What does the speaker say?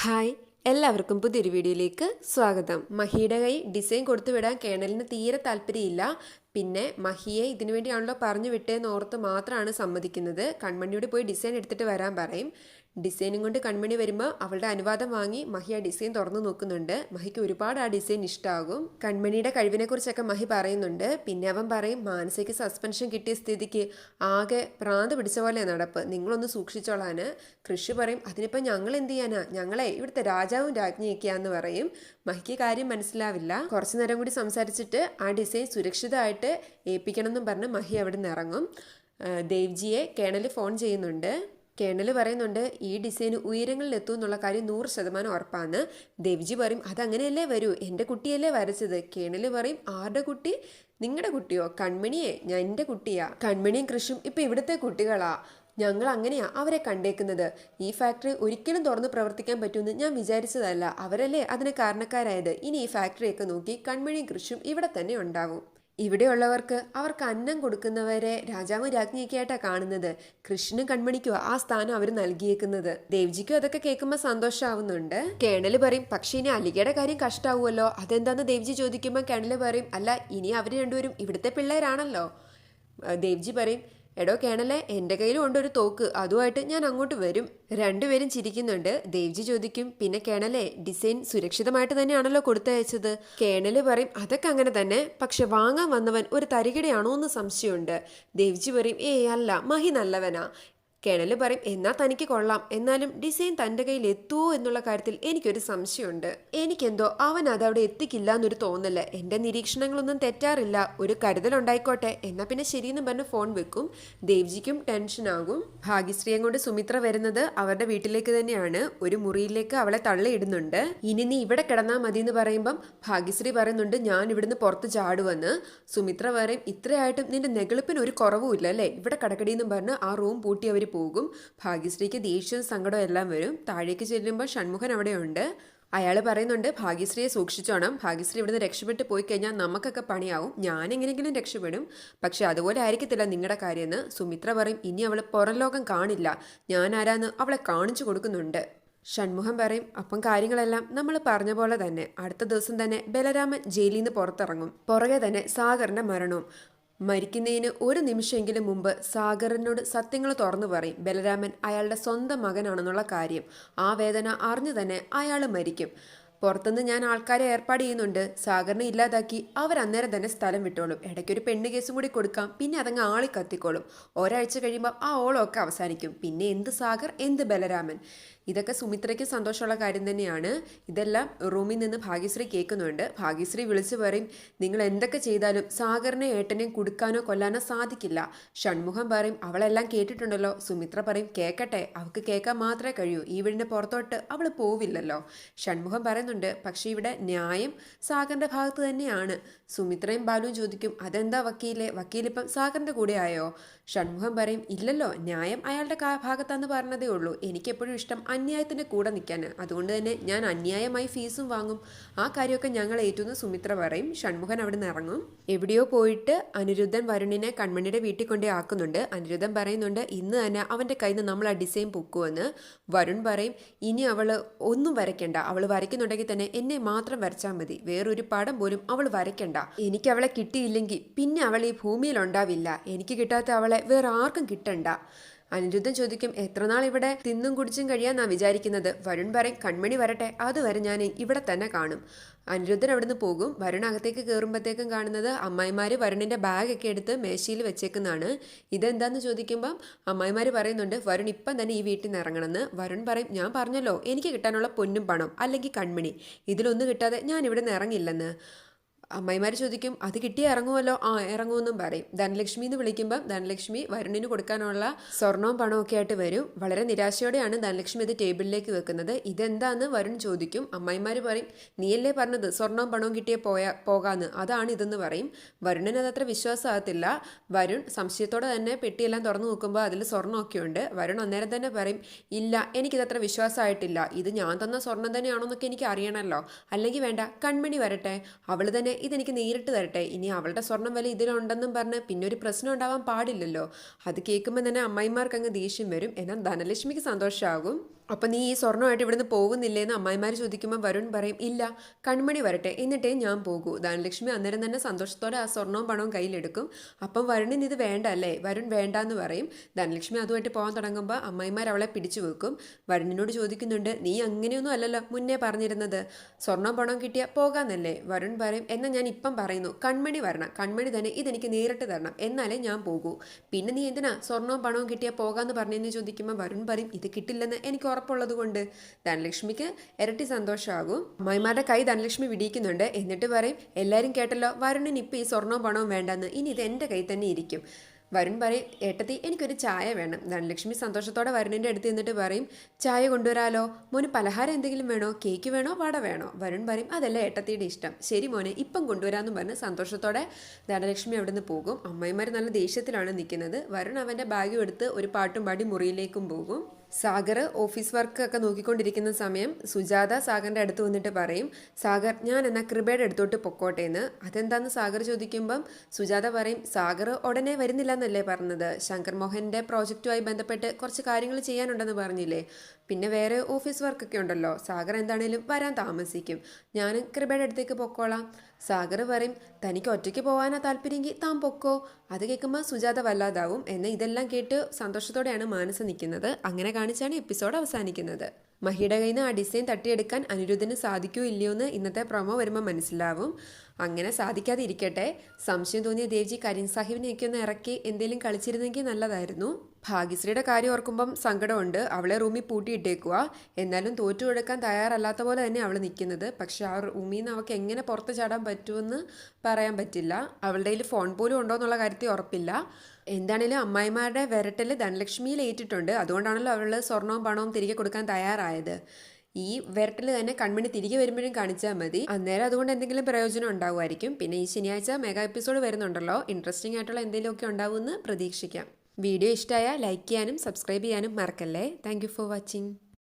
Hi എല്ലാവർക്കും പുതിയൊരു വീഡിയോയിലേക്ക് സ്വാഗതം. മഹിയുടെ കൈ ഡിസൈൻ കൊടുത്തു വിടാൻ കേണലിന് തീരെ താല്പര്യമില്ല. പിന്നെ മഹിയെ ഇതിനു വേണ്ടിയാണല്ലോ പറഞ്ഞു വിട്ടേന്ന് ഓർത്ത് മാത്രമാണ് സമ്മതിക്കുന്നത്. കൺമണിയോട് പോയി ഡിസൈൻ എടുത്തിട്ട് വരാൻ പറയും. ഡിസൈനും കൊണ്ട് കൺമണി വരുമ്പോൾ അവളുടെ അനുവാദം വാങ്ങി മഹി ആ ഡിസൈൻ തുറന്നു നോക്കുന്നുണ്ട്. മഹിക്ക് ഒരുപാട് ആ ഡിസൈൻ ഇഷ്ടമാകും കൺമണിയുടെ കഴിവിനെ കുറിച്ചൊക്കെ മഹി പറയുന്നുണ്ട്. പിന്നെ അവൻ പറയും മാനസിക സസ്പെൻഷൻ കിട്ടിയ സ്ഥിതിക്ക് ആകെ പ്രാന്ത് പിടിച്ച പോലെ നടപ്പ്. നിങ്ങളൊന്ന് സൂക്ഷിച്ചോളാന്. കൃഷി പറയും അതിനിപ്പോൾ ഞങ്ങൾ എന്ത് ചെയ്യാനാ? ഞങ്ങളെ ഇവിടുത്തെ രാജാവും രാജ്ഞിയൊക്കെയാന്ന് പറയും. മഹിക്ക് കാര്യം മനസ്സിലാവില്ല. കുറച്ചു നേരം കൂടി സംസാരിച്ചിട്ട് ആ ഡിസൈൻ സുരക്ഷിതമായിട്ട് ഏൽപ്പിക്കണം എന്നും പറഞ്ഞ് മഹി അവിടെ നിന്ന് ഇറങ്ങും ദേവ്ജിയെ കേണൽ ഫോൺ ചെയ്യുന്നുണ്ട്. കേണൽ പറയുന്നുണ്ട് ഈ ഡിസൈൻ ഉയരങ്ങളിൽ എത്തും എന്നുള്ള കാര്യം നൂറ് ശതമാനം ഉറപ്പാണ്. ദേവിജി പറയും അതങ്ങനെയല്ലേ വരൂ? എന്റെ കുട്ടിയല്ലേ വരച്ചത്? കേണൽ പറയും ആരുടെ കുട്ടി? നിങ്ങളുടെ കുട്ടിയോ? കൺമണിയെ ഞാൻ എന്റെ കുട്ടിയാ. കൺമണിയും കൃഷും ഇപ്പം ഇവിടുത്തെ കുട്ടികളാ. ഞങ്ങൾ അങ്ങനെയാ അവരെ കണ്ടേക്കുന്നത്. ഈ ഫാക്ടറി ഒരിക്കലും തുറന്ന് പ്രവർത്തിക്കാൻ പറ്റുമെന്ന് ഞാൻ വിചാരിച്ചതല്ല. അവരല്ലേ അതിന് കാരണക്കാരായത്? ഇനി ഈ ഫാക്ടറിയൊക്കെ നോക്കി കൺമണിയും കൃഷും ഇവിടെ തന്നെ ഉണ്ടാവും. ഇവിടെയുള്ളവർക്ക് അവർക്ക് അന്നം കൊടുക്കുന്നവരെ രാജാവ് രാജ്ഞിയൊക്കെയായിട്ടാ കാണുന്നത്. കൃഷ്ണനും കൺമണിക്കോ ആ സ്ഥാനം അവർ നൽകിയേക്കുന്നത്. ദേവ്ജിക്കും അതൊക്കെ കേൾക്കുമ്പോൾ സന്തോഷമാവുന്നുണ്ട് കേണൽ പറയും പക്ഷേ ഇനി അലികയുടെ കാര്യം കഷ്ടാവുമല്ലോ. അതെന്താന്ന് ദേവ്ജി ചോദിക്കുമ്പോൾ കേണൽ പറയും അല്ല ഇനി അവർ രണ്ടുപേരും ഇവിടുത്തെ പിള്ളേരാണല്ലോ. ദേവ്ജി പറയും എടോ കേണലെ എന്റെ കയ്യിലും ഉണ്ട് ഒരു തോക്ക്. അതുമായിട്ട് ഞാൻ അങ്ങോട്ട് വരും. രണ്ടുപേരും ചിരിക്കുന്നുണ്ട്. ദേവ്ജി ചോദിക്കും പിന്നെ കേണലെ ഡിസൈൻ സുരക്ഷിതമായിട്ട് തന്നെയാണല്ലോ കൊടുത്തയച്ചത്? കേണൽ പറയും അതൊക്കെ അങ്ങനെ തന്നെ. പക്ഷെ വാങ്ങാൻ വന്നവൻ ഒരു തരികിടയാണോ എന്ന് സംശയമുണ്ട്. ദേവ്ജി പറയും ഏയ് അല്ല മഹി നല്ലവനാ. കേണൽ പറയും എന്നാ തനിക്ക് കൊള്ളാം. എന്നാലും ഡിസൈൻ തന്റെ കയ്യിൽ എത്തുമോ എന്നുള്ള കാര്യത്തിൽ എനിക്കൊരു സംശയമുണ്ട്. എനിക്കെന്തോ അവൻ അതവിടെ എത്തിക്കില്ല എന്നൊരു തോന്നൽ. എന്റെ നിരീക്ഷണങ്ങളൊന്നും തെറ്റാറില്ല. ഒരു കരുതലുണ്ടായിക്കോട്ടെ. എന്നാ പിന്നെ ശരിയെന്ന് പറഞ്ഞ് ഫോൺ വെക്കും. ദേവ്ജിക്കും ടെൻഷനാകും ഭാഗ്യശ്രീയെ കൊണ്ട് സുമിത്ര വരുന്നത് അവരുടെ വീട്ടിലേക്ക് തന്നെയാണ്. ഒരു മുറിയിലേക്ക് അവളെ തള്ളിയിടുന്നുണ്ട്. ഇനി നീ ഇവിടെ കിടന്നാൽ മതി എന്ന് പറയുമ്പം ഭാഗ്യശ്രീ പറയുന്നുണ്ട് ഞാൻ ഇവിടുന്ന് പുറത്ത് ചാടുവെന്ന്. സുമിത്ര പറയും ഇത്രയായിട്ടും നിന്റെ നെഗളിപ്പിന് ഒരു കുറവുമില്ല അല്ലേ? ഇവിടെ കടക്കടിയെന്നും പറഞ്ഞ് ആ റൂം പൂട്ടി അവർ പോകും. ഭാഗ്യശ്രീക്ക് ദേഷ്യവും സങ്കടവും എല്ലാം വരും. താഴേക്ക് ചെല്ലുമ്പോൾ ഷൺമുഖൻ അവിടെയുണ്ട്. അയാൾ പറയുന്നുണ്ട് ഭാഗ്യശ്രീയെ സൂക്ഷിച്ചോണം. ഭാഗ്യശ്രീ ഇവിടുന്ന് രക്ഷപ്പെട്ട് പോയി കഴിഞ്ഞാൽ നമുക്കൊക്കെ പണിയാവും. ഞാൻ എങ്ങനെയെങ്കിലും രക്ഷപ്പെടും. പക്ഷെ അതുപോലെ ആയിരിക്കത്തില്ല നിങ്ങളുടെ കാര്യമെന്ന് സുമിത്ര പറയും ഇനി അവൾ പുറം ലോകം കാണില്ല. ഞാൻ ആരാന്ന് അവളെ കാണിച്ചു കൊടുക്കുന്നുണ്ട്. ഷൺമുഖം പറയും അപ്പം കാര്യങ്ങളെല്ലാം നമ്മൾ പറഞ്ഞ പോലെ തന്നെ. അടുത്ത ദിവസം തന്നെ ബലരാമൻ ജയിലിൽ നിന്ന് പുറത്തിറങ്ങും. പുറകെ തന്നെ സാഗറിന്റെ മരണവും. മരിക്കുന്നതിന് ഒരു നിമിഷമെങ്കിലും മുമ്പ് സാഗറിനോട് സത്യങ്ങൾ തുറന്നു പറയും. ബലരാമൻ അയാളുടെ സ്വന്തം മകനാണെന്നുള്ള കാര്യം. ആ വേദന അറിഞ്ഞു തന്നെ അയാൾ മരിക്കും. പുറത്തുനിന്ന് ഞാൻ ആൾക്കാരെ ഏർപ്പാട് ചെയ്യുന്നുണ്ട്. സാഗറിനെ ഇല്ലാതാക്കി അവർ അന്നേരം തന്നെ സ്ഥലം വിട്ടോളും. ഇടയ്ക്കൊരു പെണ്ണ് കേസും കൂടി കൊടുക്കാം. പിന്നെ അതങ്ങ് ആളി കത്തിക്കോളും. ഒരാഴ്ച കഴിയുമ്പോൾ ആ ഓളമൊക്കെ അവസാനിക്കും. പിന്നെ എന്ത് സാഗർ എന്ത് ബലരാമൻ? ഇതൊക്കെ സുമിത്രയ്ക്ക് സന്തോഷമുള്ള കാര്യം തന്നെയാണ്. ഇതെല്ലാം റൂമിൽ നിന്ന് ഭാഗ്യശ്രീ കേൾക്കുന്നുണ്ട്. ഭാഗ്യശ്രീ വിളിച്ചു പറയും നിങ്ങൾ എന്തൊക്കെ ചെയ്താലും സാഗറിനെ ഏട്ടനെയും കൊടുക്കാനോ കൊല്ലാനോ സാധിക്കില്ല. ഷൺമുഖം പറയും അവളെല്ലാം കേട്ടിട്ടുണ്ടല്ലോ. സുമിത്ര പറയും കേൾക്കട്ടെ അവൾക്ക് കേൾക്കാൻ മാത്രമേ കഴിയൂ. ഈ വീടിന്റെ പുറത്തോട്ട് അവൾ പോവില്ലല്ലോ. ഷൺമുഖം പറയുന്നുണ്ട് പക്ഷേ ഇവിടെ ന്യായം സാഗറിന്റെ ഭാഗത്ത് തന്നെയാണ്. സുമിത്രയും ബാലുവും ചോദിക്കും അതെന്താ വക്കീലെ? വക്കീലിപ്പം സാഗറിന്റെ കൂടെ ആയോ? ഷൺമുഖം പറയും ഇല്ലല്ലോ ന്യായം അയാളുടെ ഭാഗത്താന്ന് പറഞ്ഞതേ ഉള്ളൂ. എനിക്കെപ്പോഴും ഇഷ്ടം അന്യായത്തിന്റെ കൂടെ നിൽക്കാൻ. അതുകൊണ്ട് തന്നെ ഞാൻ അന്യായമായി ഫീസും വാങ്ങും. ആ കാര്യമൊക്കെ ഞങ്ങൾ ഏറ്റുന്ന് സുമിത്ര പറയും. ഷൺമുഖൻ അവിടെ നിന്ന് ഇറങ്ങും. എവിടെയോ പോയിട്ട് അനിരുദ്ധൻ വരുണിനെ കൺമണിയുടെ വീട്ടിൽ കൊണ്ടേ ആക്കുന്നുണ്ട്. അനിരുദ്ധൻ പറയുന്നുണ്ട് ഇന്ന് തന്നെ അവന്റെ കയ്യിൽ നിന്ന് നമ്മൾ ആ ഡിസൈൻ പൊക്കുമെന്ന് വരുൺ പറയും ഇനി അവൾ ഒന്നും വരയ്ക്കണ്ട. അവൾ വരയ്ക്കുന്നുണ്ടെങ്കിൽ തന്നെ എന്നെ മാത്രം വരച്ചാൽ മതി. വേറൊരു പടം പോലും അവൾ വരയ്ക്കണ്ട. എനിക്ക് അവളെ കിട്ടിയില്ലെങ്കിൽ പിന്നെ അവൾ ഈ ഭൂമിയിൽ ഉണ്ടാവില്ല. എനിക്ക് കിട്ടാത്ത അവളെ വേറെ ആർക്കും കിട്ടണ്ട. അനിരുദ്ധൻ ചോദിക്കും എത്ര നാൾ ഇവിടെ തിന്നും കുടിച്ചും കഴിയാന്നാ വിചാരിക്കുന്നത്? വരുൺ പറയും കൺമണി വരട്ടെ അതുവരെ ഞാൻ ഇവിടെ തന്നെ കാണും. അനിരുദ്ധൻ അവിടുന്ന് പോകും. വരുൺ അകത്തേക്ക് കയറുമ്പോഴത്തേക്കും കാണുന്നത് അമ്മായിമാര് വരുണിന്റെ ബാഗൊക്കെ എടുത്ത് മേശയിൽ വെച്ചേക്കുന്നതാണ്. ഇതെന്താന്ന് ചോദിക്കുമ്പം അമ്മായിമാര് പറയുന്നുണ്ട് വരുൺ ഇപ്പം തന്നെ ഈ വീട്ടിൽ നിന്ന് ഇറങ്ങണമെന്ന്. വരുൺ പറയും ഞാൻ പറഞ്ഞല്ലോ എനിക്ക് കിട്ടാനുള്ള പൊന്നും പണം അല്ലെങ്കിൽ കൺമണി. ഇതിലൊന്നും കിട്ടാതെ ഞാൻ ഇവിടെ നിന്ന് ഇറങ്ങില്ലെന്ന്. അമ്മായിമാർ ചോദിക്കും അത് കിട്ടിയ ഇറങ്ങുമല്ലോ? ആ ഇറങ്ങുമെന്നും പറയും. ധനലക്ഷ്മി എന്ന് വിളിക്കുമ്പം ധനലക്ഷ്മി വരുണിന് കൊടുക്കാനുള്ള സ്വർണവും പണവും ഒക്കെ ആയിട്ട് വരും. വളരെ നിരാശയോടെയാണ് ധനലക്ഷ്മി ഇത് ടേബിളിലേക്ക് വെക്കുന്നത്. ഇതെന്താന്ന്? വരുൺ ചോദിക്കും. അമ്മായിമാർ പറയും നീയല്ലേ പറഞ്ഞത്? സ്വർണവും പണവും കിട്ടിയ പോയാ പോകാന്ന്. അതാണ് ഇതെന്ന് പറയും. വരുണിന് അതത്ര വിശ്വാസമാകത്തില്ല വരുൺ സംശയത്തോടെ തന്നെ പെട്ടിയെല്ലാം തുറന്നു നോക്കുമ്പോൾ അതിൽ സ്വർണമൊക്കെ ഉണ്ട്. വരുൺ അന്നേരം തന്നെ പറയും ഇല്ല എനിക്കിതത്ര വിശ്വാസമായിട്ടില്ല ഇത് ഞാൻ തന്ന സ്വർണം തന്നെയാണോ എന്നൊക്കെ എനിക്ക് അറിയണമല്ലോ അല്ലെങ്കിൽ വേണ്ട കൺമണി വരട്ടെ. അവൾ തന്നെ ഇതെനിക്ക് നേരിട്ട് തരട്ടെ. ഇനി അവളുടെ സ്വർണം വില ഇതിലുണ്ടെന്നും പറഞ്ഞ് പിന്നെ ഒരു പ്രശ്നം ഉണ്ടാവാൻ പാടില്ലല്ലോ. അത് കേൾക്കുമ്പോൾ തന്നെ അമ്മായിമാർക്ക് അങ്ങ് ദേഷ്യം വരും. എന്നാൽ ധനലക്ഷ്മിക്ക് സന്തോഷമാകും അപ്പം നീ ഈ സ്വർണമായിട്ട് ഇവിടുന്ന് പോകുന്നില്ലേന്ന് അമ്മായിമാർ ചോദിക്കുമ്പോൾ വരുൺ പറയും ഇല്ല കൺമണി വരട്ടെ എന്നിട്ടേ ഞാൻ പോകൂ. ധനലക്ഷ്മി അന്നേരം തന്നെ സന്തോഷത്തോടെ ആ സ്വർണവും പണവും കയ്യിലെടുക്കും. അപ്പം വരുണിന് ഇത് വേണ്ട അല്ലേ വരുൺ വേണ്ട എന്ന് പറയും. ധനലക്ഷ്മി അതുമായിട്ട് പോകാൻ തുടങ്ങുമ്പോൾ അമ്മായിമാർ അവളെ പിടിച്ചു വെക്കും. വരുണിനോട് ചോദിക്കുന്നുണ്ട് നീ അങ്ങനെയൊന്നും അല്ലല്ലോ മുന്നേ പറഞ്ഞിരുന്നത്. സ്വർണവും പണവും കിട്ടിയാൽ പോകാമെന്നല്ലേ വരുൺ പറയും എന്നാൽ ഞാൻ ഇപ്പം പറയുന്നു. കൺമണി വരണം. കൺമണി തന്നെ ഇതെനിക്ക് നേരിട്ട് തരണം. എന്നാലേ ഞാൻ പോകൂ. പിന്നെ നീ എന്തിനാ സ്വർണവും പണവും കിട്ടിയാൽ പോകാമെന്ന് പറഞ്ഞെന്ന്? ചോദിക്കുമ്പോൾ വരുൺ പറയും ഇത് കിട്ടില്ലെന്ന് എനിക്ക് ഉറപ്പുള്ളത് കൊണ്ട് ധനലക്ഷ്മിക്ക് ഇരട്ടി സന്തോഷമാകും. അമ്മായിമാരുടെ കൈ ധനലക്ഷ്മി വിടിയിക്കുന്നുണ്ട്. എന്നിട്ട് പറയും എല്ലാവരും കേട്ടല്ലോ വരുണിന് ഇപ്പം ഈ സ്വർണവും പണവും വേണ്ടെന്ന്. ഇനി ഇത് എന്റെ കൈ തന്നെ ഇരിക്കും. വരുൺ പറയും ഏട്ടത്തി എനിക്കൊരു ചായ വേണം. ധനലക്ഷ്മി സന്തോഷത്തോടെ വരുണിന്റെ അടുത്ത് നിന്നിട്ട് പറയും ചായ കൊണ്ടുവരാലോ. മോന് പലഹാരം എന്തെങ്കിലും വേണോ? കേക്ക് വേണോ? വട വേണോ? വരുൺ പറയും അതല്ല ഏട്ടത്തിയുടെ ഇഷ്ടം. ശരി മോനെ ഇപ്പം കൊണ്ടുവരാമെന്ന് പറഞ്ഞ് സന്തോഷത്തോടെ ധനലക്ഷ്മി അവിടെ നിന്ന് പോകും. അമ്മായിമാർ നല്ല ദേഷ്യത്തിലാണ് നിൽക്കുന്നത്. വരുൺ അവന്റെ ബാഗും എടുത്ത് ഒരു പാട്ടും പാടി മുറിയിലേക്കും പോകും. സാഗർ ഓഫീസ് വർക്ക് ഒക്കെ നോക്കിക്കൊണ്ടിരിക്കുന്ന സമയം സുജാത സാഗറിന്റെ അടുത്ത് വന്നിട്ട് പറയും സാഗർ ഞാൻ എന്നാൽ കൃപയുടെ അടുത്തോട്ട് പൊക്കോട്ടെ എന്ന്. അതെന്താന്ന് സാഗർ ചോദിക്കുമ്പം സുജാത പറയും സാഗർ ഉടനെ വരുന്നില്ല എന്നല്ലേ പറഞ്ഞത്. ശങ്കർ മോഹന്റെ പ്രോജക്റ്റുമായി ബന്ധപ്പെട്ട് കുറച്ച് കാര്യങ്ങൾ ചെയ്യാനുണ്ടെന്ന് പറഞ്ഞില്ലേ. പിന്നെ വേറെ ഓഫീസ് വർക്കൊക്കെ ഉണ്ടല്ലോ. സാഗർ എന്താണേലും വരാൻ താമസിക്കും. ഞാൻ കൃപയുടെ അടുത്തേക്ക് പൊക്കോളാം. സാഗർ പറയും തനിക്ക് ഒറ്റയ്ക്ക് പോകാനാ താല്പര്യമെങ്കിൽ താൻ പൊക്കോ? അത് കേൾക്കുമ്പോൾ സുജാത വല്ലാതാവും. എന്ന് ഇതെല്ലാം കേട്ട് സന്തോഷത്തോടെയാണ് മാനസ നിൽക്കുന്നത്. അങ്ങനെ കാണിച്ചാണ് എപ്പിസോഡ് അവസാനിക്കുന്നത്. മഹിയുടെ കയ്യിൽ നിന്ന് ആ ഡിസൈൻ തട്ടിയെടുക്കാൻ അനിരുദ്ധന് സാധിക്കൂ ഇല്ലയോ എന്ന് ഇന്നത്തെ പ്രൊമോ വരുമ്പോൾ മനസ്സിലാവും. അങ്ങനെ സാധിക്കാതെ ഇരിക്കട്ടെ. സംശയം തോന്നിയ ദേവ്ജി കരീം സാഹിബിനെയൊക്കെ ഒന്ന് ഇറക്കി എന്തെങ്കിലും കളിച്ചിരുന്നെങ്കിൽ നല്ലതായിരുന്നു. ഭാഗ്യശ്രീയുടെ കാര്യം ഓർക്കുമ്പം സങ്കടമുണ്ട്. അവളെ റൂമിൽ പൂട്ടിയിട്ടേക്കുക എന്നാലും തോറ്റു കൊടുക്കാൻ തയ്യാറല്ലാത്ത പോലെ തന്നെ അവൾ നിൽക്കുന്നത്. പക്ഷെ ആ റൂമിൽ നിന്ന് അവൾക്ക് എങ്ങനെ പുറത്ത് ചാടാൻ പറ്റുമെന്ന് പറയാൻ പറ്റില്ല. അവളുടെ കയ്യിൽ ഫോൺ പോലും ഉണ്ടോ എന്നുള്ള കാര്യത്തിൽ ഉറപ്പില്ല. എന്താണേലും അമ്മായിമാരുടെ വിരട്ടൽ ധനലക്ഷ്മിയിൽ ഏറ്റിട്ടുണ്ട്. അതുകൊണ്ടാണല്ലോ അവൾ സ്വർണവും പണവും തിരികെ കൊടുക്കാൻ തയ്യാറായത്. ഈ വിരട്ടൽ തന്നെ കൺമണി തിരികെ വരുമ്പോഴും കാണിച്ചാൽ മതി. അന്നേരം അതുകൊണ്ട് എന്തെങ്കിലും പ്രയോജനം ഉണ്ടാവുമായിരിക്കും. പിന്നെ ഈ ശനിയാഴ്ച മെഗാ എപ്പിസോഡ് വരുന്നുണ്ടല്ലോ. ഇൻട്രസ്റ്റിംഗ് ആയിട്ടുള്ള എന്തെങ്കിലുമൊക്കെ ഉണ്ടാവുമെന്ന് പ്രതീക്ഷിക്കാം. വീഡിയോ ഇഷ്ടമായാൽ ലൈക്ക് ചെയ്യാനും സബ്സ്ക്രൈബ് ചെയ്യാനും മറക്കല്ലേ. Thank for watching.